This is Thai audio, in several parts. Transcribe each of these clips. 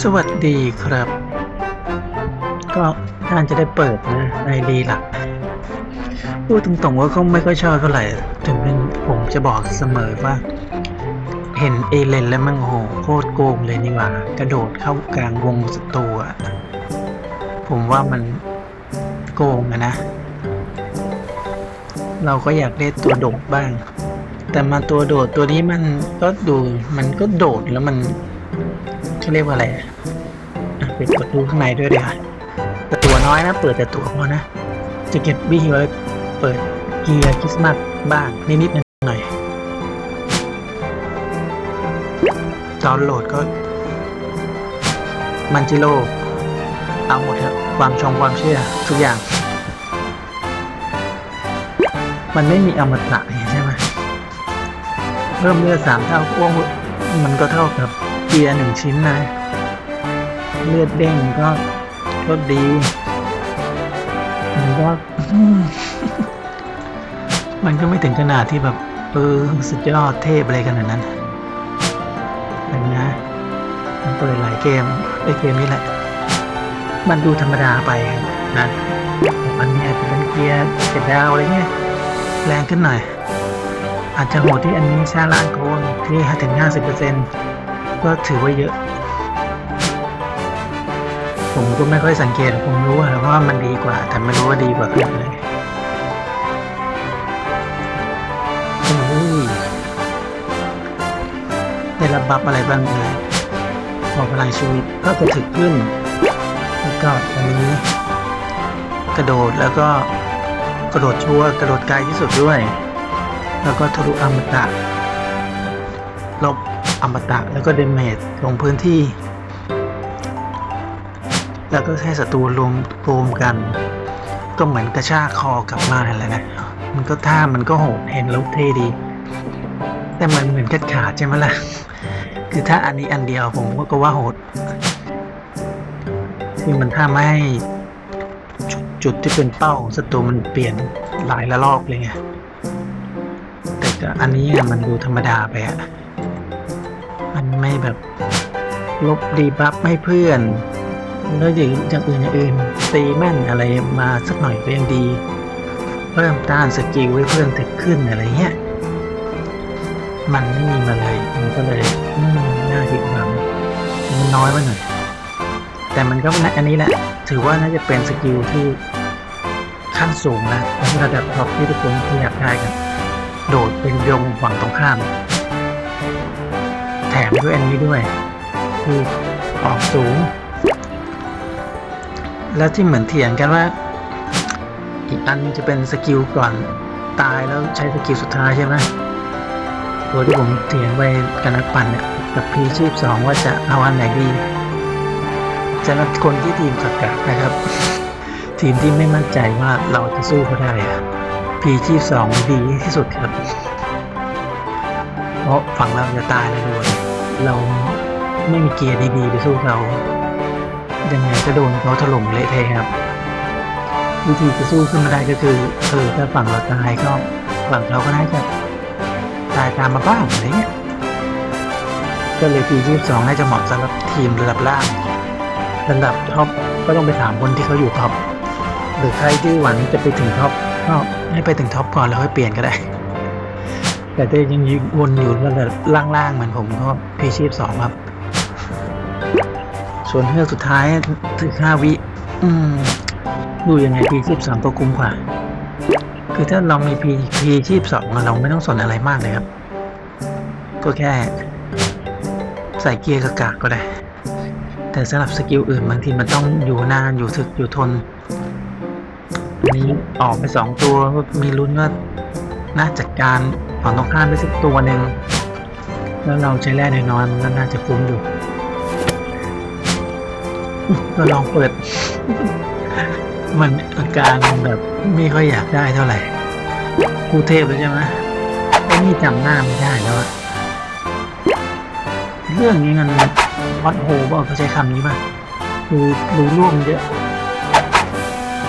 สวัสดีครับ ก็น่าจะได้เปิดนะในดีหลัก พูดตรงๆว่าเขาไม่ค่อยชอบเท่าไหร่ ถึงเป็นผมจะบอกเสมอว่า เห็นเอเลนแล้วมันโหโคตรโกงเลยนี่หว่า กระโดดเข้ากลางวงศัตรูอะผมว่ามันโกงอะนะ เราก็อยากได้ตัวโดดบ้าง แต่มาตัวโดดตัวนี้มันก็ดูมันก็โดดแล้วมัน เขาเรียกว่าอะไรอะอะปิดประตูข้างในด้วยเดี๋ยวแต่ตัวน้อยนะ เปิดแต่ตัวพอนะ จะเก็บบี้ไว้เปิดเกียร์คริสต์มาสบ้างนิดๆหน่อยๆตอนโหลดก็ มันจิโร่เอาหมดครับความชงความเชื่อทุกอย่าง มันไม่มีอมตะใช่ไหมเพิ่มเลือดสามเท่าอ้วงมันก็เท่ากับ เกียร์หนึ่งชิ้นนะ เลือดเด้งก็ก็ดี มันก็ มันก็ไม่ถึงขนาดที่แบบเออสุดยอดเทพอะไรขนาดนั้นแต่นะมันเปิดหลายเกมไอเกมนี้แหละ มันดูธรรมดาไปนะมันเนี่ยจะเป็นเกียร์เจ็ดดาวอะไรเงี้ยแรงขึ้นหน่อยอาจจะโหดที่อันนี้ชาล้านโคนที่ถึง 50% ก็ถือว่าเยอะ ผมก็ไม่ค่อยสังเกต ผมรู้ว่ามันดีกว่า แต่ไม่รู้ว่าดีกว่าขนาดไหนโอ้ยได้รับบัฟอะไรบ้างเลยพอพลังชีวิตก็จะถึกขึ้น แล้วก็อันนี้ กระโดดแล้วก็กระโดดชัวกระโดดไกลที่สุดด้วย แล้วก็ทะลุอมตะลบ อมตะแล้วก็เดเมจลงพื้นที่ แล้วก็ให้ศัตรูรวมรวมกัน ก็เหมือนกระชากคอกลับมาอะไรนะมันก็ท่ามันก็โหดเห็นแล้วเท่ดี แต่มันเหมือนกัดขาดใช่ไหมล่ะ คือถ้าอันนี้อันเดียวผมก็ว่าโหดคือมันถ้าไม่ให้จุดจุดที่เป็นเป้าศัตรูมันเปลี่ยนหลายละลอกเลยไงแต่อันนี้มันดูธรรมดาไปอะ มันไม่แบบลบดีบัฟให้เพื่อนแล้วอย่างอย่างอื่นอย่างอื่นตีแม่นอะไรมาสักหน่อยก็ยังดี เพิ่มต้านสกิลให้เพื่อนถึกขึ้นอะไรเงี้ยมันไม่มีมาเลยมันก็เลยน่าผิดหวังมันน้อยไปหน่อยแต่มันก็อันนี้แหละ ถือว่าน่าจะเป็นสกิลที่ขั้นสูงแล้วในระดับท็อปที่ทุกคนอยากได้กัน โดดเป็นยงฝั่งตรงข้าม แถมด้วยอันนี้ด้วย คือออกสูง แล้วที่เหมือนเถียงกันว่า อีกอันจะเป็นสกิลก่อนตายแล้วใช้สกิลสุดท้ายใช่ไหมตัวที่ผมเถียงไปกับนักปั่นเนี่ยกับพีชีพสองว่าจะเอาอันไหนดีสำหรับคนที่ทีมขัดกักนะครับ ทีมที่ไม่มั่นใจว่าเราจะสู้เขาได้อะพีชีพสองดีที่สุดครับ เพราะฝั่งเราจะตายเลยด้วย เราไม่มีเกียร์ดีๆไปสู้เขายังไงก็โดนเขาถล่มเละเทะครับ วิธีจะสู้ขึ้นมาได้ก็คือเออถ้าฝั่งเราตายก็ฝั่งเราก็น่าจะตายตามมาบ้างอะไรเงี้ยก็เลยปีที่สองน่าจะเหมาะสำหรับทีมระดับล่างระดับท็อปก็ต้องไปถามคนที่เขาอยู่ท็อปหรือใครที่หวังจะไปถึงท็อปก็ให้ไปถึงท็อปก่อนแล้วค่อยเปลี่ยนก็ได้ แต่ถ้ายังวนอยู่ระดับล่างๆเหมือนผมก็พีชีพสองครับ ส่วนเฮือกสุดท้ายถึงห้าวิ อืม ดูยังไงพีชีพสองก็คุ้มกว่า คือถ้าเรามีพีพีชีพสองเราไม่ต้องสนอะไรมากเลยครับ ก็แค่ ใส่เกียร์กากๆก็ได้ แต่สำหรับสกิลอื่นบางทีมันต้องอยู่นานอยู่ถึกอยู่ทนอันนี้ออกไปสองตัวมีลุ้นว่าน่าจัดการ ฝั่งตรงข้ามไปสักตัวหนึ่งแล้วเราใช้แร่น้อยๆมันน่าจะคุ้มอยู่ก็ลองเปิด มันอาการแบบไม่ค่อยอยากได้เท่าไหร่กูเทพแล้วใช่ไหมไอ้นี่จำหน้าไม่ได้แล้วอะเรื่องนี้มันวัดโฮบ่าเขาใช้คำนี้ป่ะคือรู้ร่วมเยอะ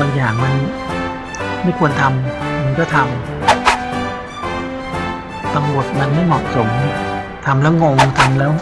บางอย่างมันไม่ควรทำมันก็ทำ ตำรวจมันไม่เหมาะสมทำแล้วงงทำแล้ว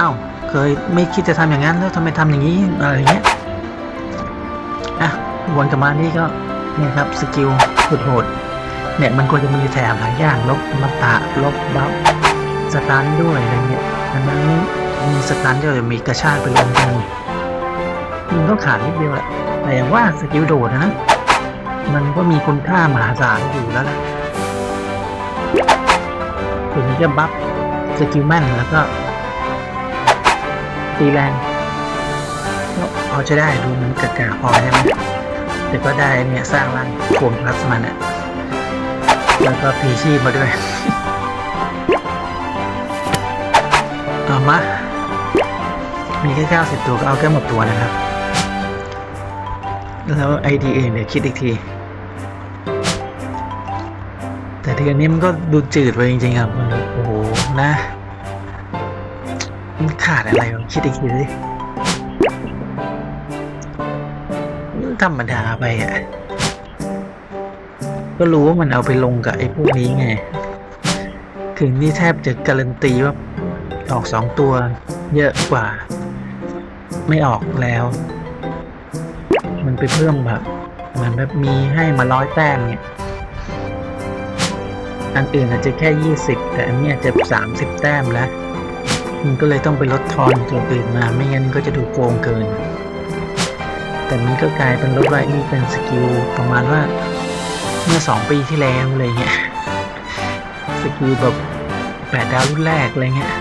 อ้าวเคยไม่คิดจะทำอย่างนั้นแล้วทำไมทำอย่างนี้อะไรเงี้ยอะวนกลับมานี่ก็เนี่ยครับสกิลสุดโหดเนี่ยมันควรจะมีแถมหลายอย่างลบมาตะลบบัฟสตันด้วยอะไรเงี้ยอันนั้นมีสตันก็จะมีกระชากไปลงกันมันก็ขาดนิดเดียวแหละแต่อย่างว่าสกิลโดดนะ มันก็มีคุณค่ามหาศาลอยู่แล้วล่ะ ถึงจะบัฟสกิลแม่นแล้วก็ ตีแรงก็พอจะได้ดูมันกะกะพอใช่ไหมแต่ก็ได้เนี่ยสร้างร่างโคมพลัสมันอะแล้วก็พีชีพมาด้วย เอามา มีแค่90ตัวก็เอาแค่หมดตัวนะครับ แล้วไอดีเองเนี่ยคิดอีกที แต่ทีนี้มันก็ดูจืดไปจริงๆครับมันโอ้โหนะมันขาดอะไรวะคิดอีกทีสิมันธรรมดาไปอะ ก็รู้ว่ามันเอาไปลงกับไอ้พวกนี้ไง ถึงนี่แทบจะการันตีว่าออกสองตัวเยอะกว่า ไม่ออกแล้ว มันไปเพิ่มแบบเหมือนแบบมีให้มาร้อยแต้มเนี่ย อันอื่นอาจจะแค่ยี่สิบแต่อันนี้อาจจะสามสิบแต้มแล้วมันก็เลยต้องไปลดทอนตัวอื่นมา ไม่งั้นก็จะดูโกงเกิน แต่มันก็กลายเป็นลดไว้นี่เป็นสกิลประมาณว่าเมื่อสองปีที่แล้วอะไรเงี้ยสกิลแบบแปดดาวรุ่นแรกอะไรเงี้ย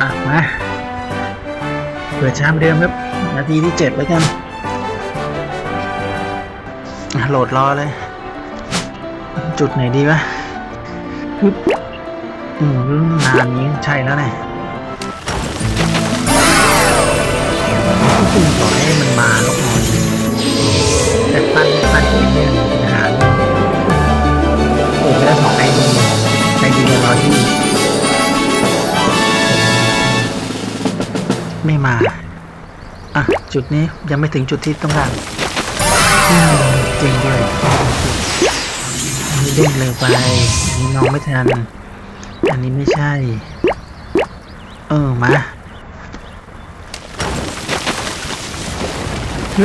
อะมาเปิดชามเดิมครับ นาทีที่เจ็ดแล้วกัน โหลดรอเลย จุดไหนดีวะปึ๊บอืมนานนี้ใช่แล้วเนี่ยคุณต่อให้มันมาแล้วพอแต่ปั้นปั้นเองเนี่ยปัญหาโอ้ไปได้สองไอดีไอดีรอที่ไม่มา อะ จุดนี้ยังไม่ถึงจุดที่ต้องการ จริงด้วยอันนี้เด้งเลยไปนนี้น้องไม่ทัน อันนี้ไม่ใช่ เออ มาฮึ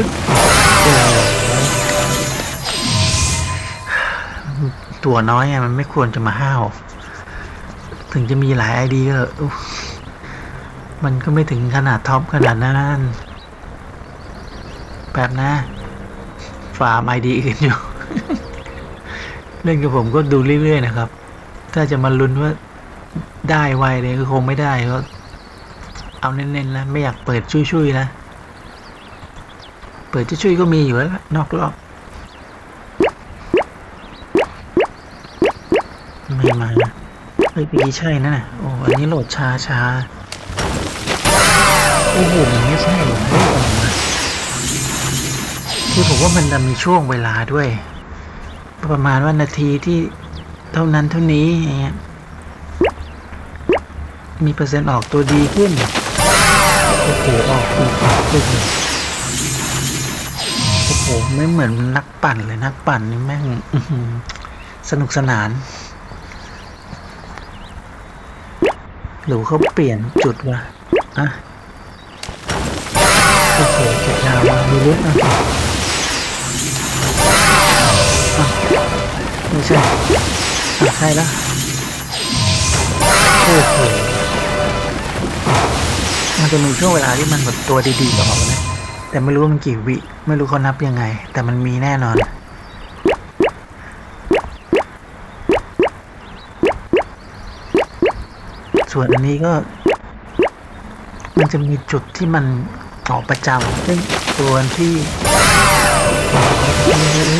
ตัวน้อยอะมันไม่ควรจะมาห้าว ถึงจะมีหลายไอดีก็มันก็ไม่ถึงขนาดท็อปขนาดนั้น แบบนะ ฟาร์มไอดีอื่นอยู่ เล่นกับผมก็ดูเรื่อยๆนะครับ ถ้าจะมาลุ้นว่าได้ไวเลยก็คงไม่ได้ก็เอาเน้นๆแล้วไม่อยากเปิดชุยๆนะเปิดชุยๆก็มีอยู่แล้วนอกรอบไม่มาเฮ้ยปีใช่นะน่ะโอ้อันนี้โหลดช้าช้าโอ้โหมันไม่ใช่หรอ กไม่ออกมาคือผมว่ามันจะมีช่วงเวลาด้วย ประมาณว่านาทีที่เท่านั้นเท่านี้อย่างเงี้ยมีเปอร์เซ็นต์ออกตัวดีขึ้นโอ้โหออกอีกออกขึ้นโอ้โหไม่เหมือนนักปั่นเลยนักปั่นนี่แม่งสนุกสนาน หรือเขาเปลี่ยนจุดวะอะโอ้โหเจ็ดดาวมาดูลุ้นอะอ่ ไม่ใช่ใช่แล้วโอ้โหมันจะมีช่วงเวลาที่มันแบบตัวดีๆออกนะแต่ไม่รู้ว่ามันกี่วิ ไม่รู้เขานับยังไง แต่มันมีแน่นอนส่วนอันนี้ก็ มันจะมีจุดที่มันออกประจำซึ่งตัวที่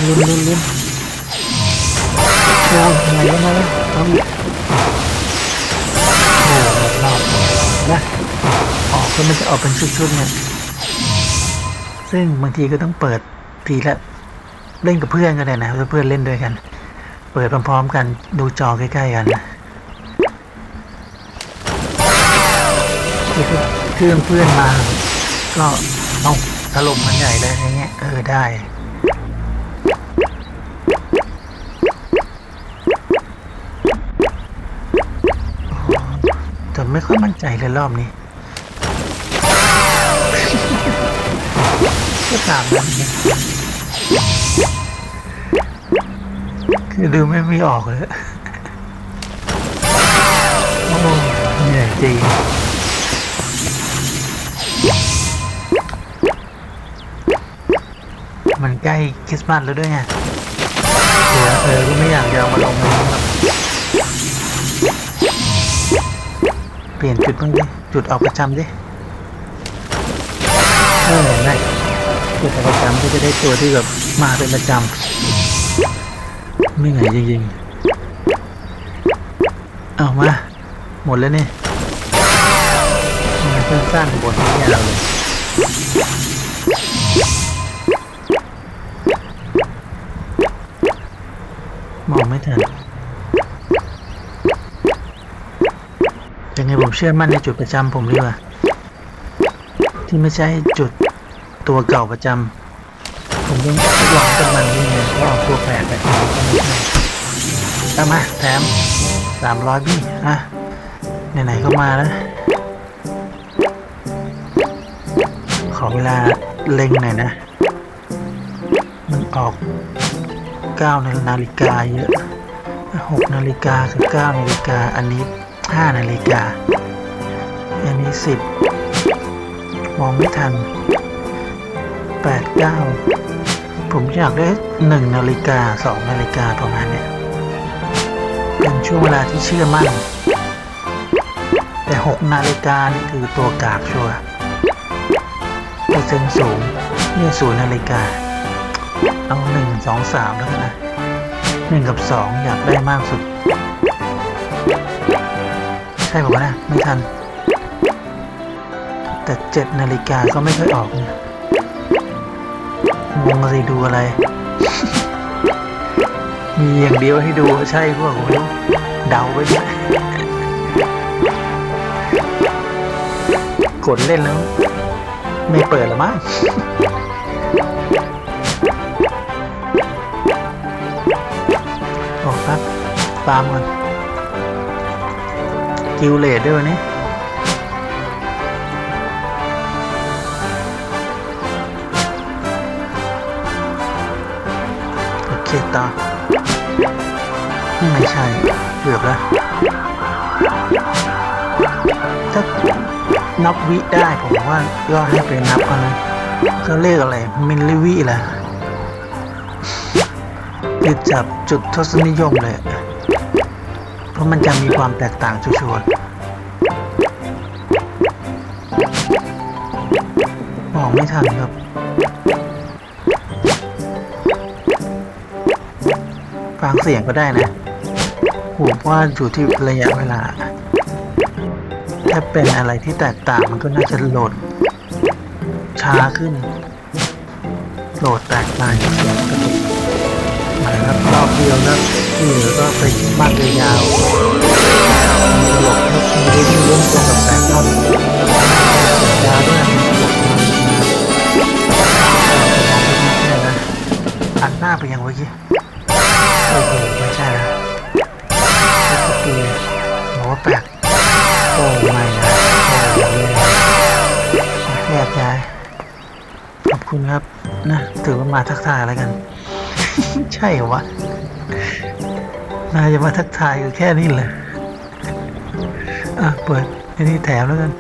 ลุ้นลุ้นลุ้น โอ้ยมาแล้วมาแล้วต้องโอ้รอบนะออกก็มันจะออกเป็นชุดๆเนี่ยซึ่งบางทีก็ต้องเปิดทีละเล่นกับเพื่อนก็ได้นะเพื่อนเล่นด้วยกัน เปิดพร้อมๆกันดูจอใกล้ๆกันนะเครื่องเพื่อนมา ก็เอาถล่มมันใหญ่เลยอย่างเงี้ยเออได้ แต่ไม่ค่อยมั่นใจเลยรอบนี้ก็ตามนั้นคือดูไม่ม่ออกเลยโอ้เหนื่อยจริงมันใกล้คริสต์มาสแล้วด้วยไงเดี๋ยวเธอก็ไม่อยากจะมาลงในนี้หรอกเป ลี่ยนจุดบ้างดิ จุดออกประจำดิ เออได้จุดออกประจำก็จะได้ตัวที่แบบมาเป็นประจำไม่เหนจริงๆ เอามา หมดแล้วนี่มาสั้นๆบทไม่ยาวเลยมองไม่ทัน ยังไงผมเชื่อมั่นในจุดประจำผมดีกว่า ที่ไม่ใช่จุดตัวเก่าประจำผมต้องหวังกับมันนี่ไงว่าเอาตัวแปลกแบบนี้ก็ไม่ใช่เอามาแถมสามร้อยพี่อะไหนๆก็มาแล้ว ขอเวลาเล็งหน่อยนะ มันออก9นาฬิกาเยอะ6นาฬิกาคือ9นาฬิกาอันนี้ 5 นาฬิกา อันนี้ 10 มองไม่ทัน 8 9 ผมอยากได้ 1 นาฬิกา 2 นาฬิกาประมาณเนี้ยเป็นช่วงเวลาที่เชื่อมั่น แต่ 6 นาฬิกานี่คือตัวกากชัวร์เปอร์เซ็นต์สูงเนี่ย0นย์นาฬิกา เอาหนึ่งสองสามแล้วกันนะหนึ่งกับสองอยากได้มากสุด ใช่ป่าวนะไม่ทัน แต่เจ็ดนาฬิกาก็ไม่ค่อยออกเนี่ยงงอะไรดูอะไร มีอย่างเดียวให้ดูใช่พวกผมเดาไปเนี่ยกดเล่นแล้ว ไม่เปิดหรอมั้งโอ้ครับตามกัน กิวเลดด้วยวันนี้โอเคต่อไม่ใช่เกือบแล้วถ้านับวิได้ผมว่าก็ให้ไปนับเอานะเขาเรียกอะไรมิลลิวิแหละคือจับจุดทศนิยมเลย เพราะมันจะมีความแตกต่างชัวร์ๆมองไม่ทันครับฟังเสียงก็ได้นะผมว่าอยู่ที่ระยะเวลา ถ้าเป็นอะไรที่แตกต่างมันก็น่าจะโหลด ช้าขึ้น โหลดแตกต่างจากเสียงกตุ กมาครับรอบเดียวแล้วที่เหลือก็ไปมากเลยยาวตลกครับมีเรื่องเรื่องตรงกับแสงท่อนยาวด้วยอัดหน้าไปยังเมื่อกี้โอ้โหไม่ใช่นะไม่ใช่ตัวบอแปลกโอ้ไม่นะโอ้ยแยกย้ายขอบคุณครับนะถือว่ามาทักทายแล้วกัน ใช่เหรอวะน่าจะมาทักทายกันแค่นี้เลยอะเปิดอ้นี่แถมแล้วกัน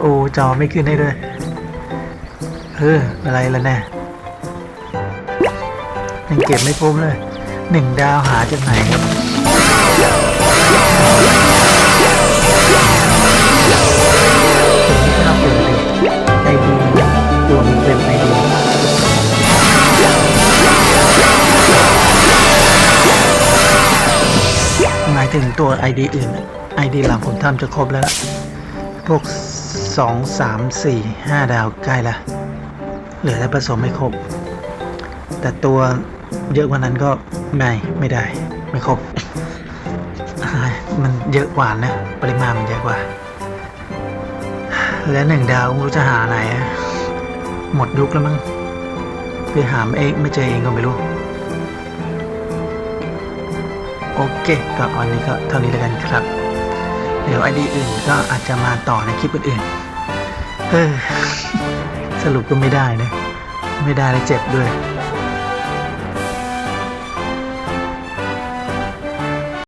โอ้จอไม่ขึ้นให้ด้วย เออ อะไรล่ะแน่ยังเก็บไม่คุ้มเลย หนึ่งดาวหาจากไหนครับ ตัว ID อื่น ID หลังผมทำจะครบแล้ว พวก 2 3 4 5 ดาวใกล้ละ เหลือแต่ผสมไม่ครบ แต่ตัวเยอะกว่านั้นก็ไม่ไม่ได้ ไม่ครบ มันเยอะกว่านะ ปริมาณมันเยอะกว่า และหนึ่งดาวไม่รู้จะหาไหน หมดยุคแล้วมั้งไปหาเองไม่เจอเองก็ไม่รู้ โอเคก็วันนี้ก็เท่านี้แล้วกันครับ เดี๋ยวไอดีอื่นก็อาจจะมาต่อในคลิปอื่นๆเออสรุปก็ไม่ได้นะ ไม่ได้แล้วเจ็บด้วย